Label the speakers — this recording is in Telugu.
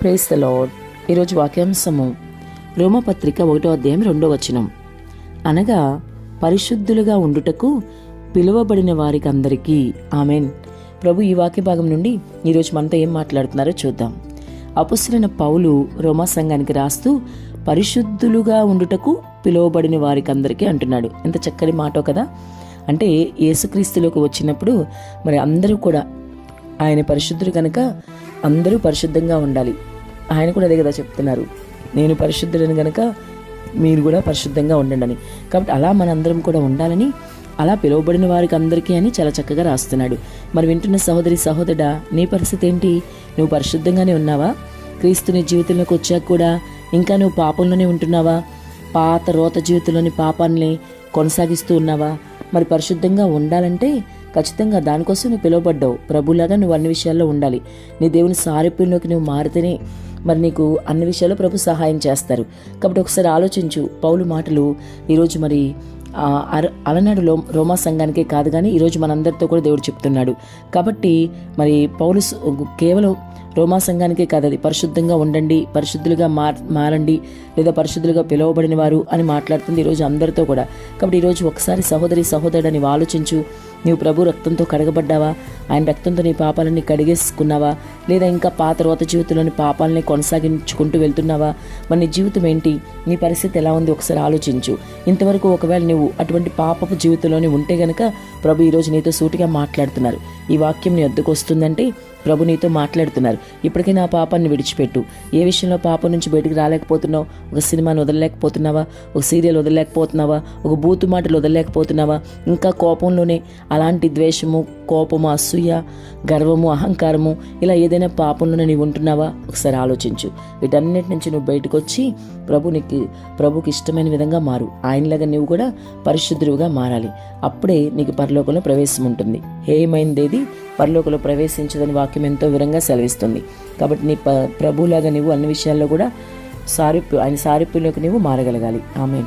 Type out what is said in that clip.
Speaker 1: ప్రేస్ ద లాడ్ ఈరోజు వాక్యాంశము రోమపత్రిక ఒకటో అధ్యాయం రెండో వచనం. అనగా పరిశుద్ధులుగా ఉండుటకు పిలువబడిన వారికి అందరికీ ఆమెన్. ప్రభు ఈ వాక్య భాగం నుండి ఈరోజు మనతో ఏం మాట్లాడుతున్నారో చూద్దాం. అపుసరైన పౌలు రోమా సంఘానికి రాస్తూ పరిశుద్ధులుగా ఉండుటకు పిలువబడిన వారికి అందరికీ అంటున్నాడు. ఎంత చక్కని మాట కదా. అంటే యేసుక్రీస్తులోకి వచ్చినప్పుడు మరి అందరూ కూడా ఆయన పరిశుద్ధుడు కనుక అందరూ పరిశుద్ధంగా ఉండాలి. ఆయన కూడా అదే కదా చెప్తున్నారు. నేను పరిశుద్ధుడని కనుక మీరు కూడా పరిశుద్ధంగా ఉండండి అని కాబట్టి అలా మనందరం కూడా ఉండాలని అలా పిలువబడిన వారికి అందరికీ అని చాలా చక్కగా రాస్తున్నాడు. మరి వింటున్న సహోదరి సహోదరుడా నీ పరిస్థితి ఏంటి? నువ్వు పరిశుద్ధంగానే ఉన్నావా? క్రీస్తు నీ జీవితంలోకి వచ్చాక కూడా ఇంకా నువ్వు పాపంలోనే ఉంటున్నావా? పాత రోత జీవితంలోని పాపాన్ని కొనసాగిస్తూ ఉన్నావా? మరి పరిశుద్ధంగా ఉండాలంటే ఖచ్చితంగా దానికోసం నువ్వు పిలువబడ్డావు. ప్రభులాగా నువ్వు అన్ని విషయాల్లో ఉండాలి. నీ దేవుని సారూప్యంలోకి నువ్వు మారితేనే మరి నీకు అన్ని విషయాల్లో ప్రభు సహాయం చేస్తారు. కాబట్టి ఒకసారి ఆలోచించు. పౌలు మాటలు ఈరోజు మరి అర- అలనాడు లో రోమా సంఘానికే కాదు కానీ ఈరోజు మనందరితో కూడా దేవుడు చెప్తున్నాడు. కాబట్టి మరి పౌలు కేవలం రోమా సంఘానికే కాదు అది పరిశుద్ధంగా ఉండండి పరిశుద్ధులుగా మార్ మారండి లేదా పరిశుద్ధులుగా పిలువబడిన వారు అని మాట్లాడుతుంది ఈరోజు అందరితో కూడా. కాబట్టి ఈరోజు ఒకసారి సహోదరి సహోదరుడు అని ఆలోచించు. నీవు ప్రభు రక్తంతో కడగబడ్డావా? ఆయన రక్తంతో నీ పాపాలని కడిగేసుకున్నావా? లేదా ఇంకా పాత రోత జీవితంలోని పాపాలని కొనసాగించుకుంటూ వెళ్తున్నావా? మరి నీ జీవితం ఏంటి? నీ పరిస్థితి ఎలా ఉంది? ఒకసారి ఆలోచించు. ఇంతవరకు ఒకవేళ నువ్వు అటువంటి పాపపు జీవితంలోనే ఉంటే గనక ప్రభు ఈరోజు నీతో సూటిగా మాట్లాడుతున్నారు. ఈ వాక్యం నీ వద్దకు వస్తుందంటే ప్రభు నీతో మాట్లాడుతున్నారు. ఇప్పటికే నా పాపాన్ని విడిచిపెట్టు. ఏ విషయంలో పాపం నుంచి బయటకు రాలేకపోతున్నావు? ఒక సినిమాని వదలలేకపోతున్నావా? ఒక సీరియల్ వదలలేకపోతున్నావా? ఒక బూతు మాటలు వదలలేకపోతున్నావా? ఇంకా కోపంలోనే అలాంటి ద్వేషము కోపము అసూయ గర్వము అహంకారము ఇలా ఏదైనా పాపంలోనే నీవు ఉంటున్నావా? ఒకసారి ఆలోచించు. వీటన్నిటి నుంచి నువ్వు బయటకు వచ్చి ప్రభు నీకు ప్రభుకి ఇష్టమైన విధంగా మారు. ఆయనలాగా నువ్వు కూడా పరిశుద్ధువుగా మారాలి. అప్పుడే నీకు పరలోకంలో ప్రవేశం ఉంటుంది. ఏమైందేది పరలోకలో ప్రవేశించదని వాక్యం ఎంతో వివరంగా సెలవిస్తుంది. కాబట్టి నీ ప ప్రభులాగా నీవు అన్ని విషయాల్లో కూడా సారూప్య ఆయన సారూప్యంలోకి నీవు మారగలగాలి. ఆమె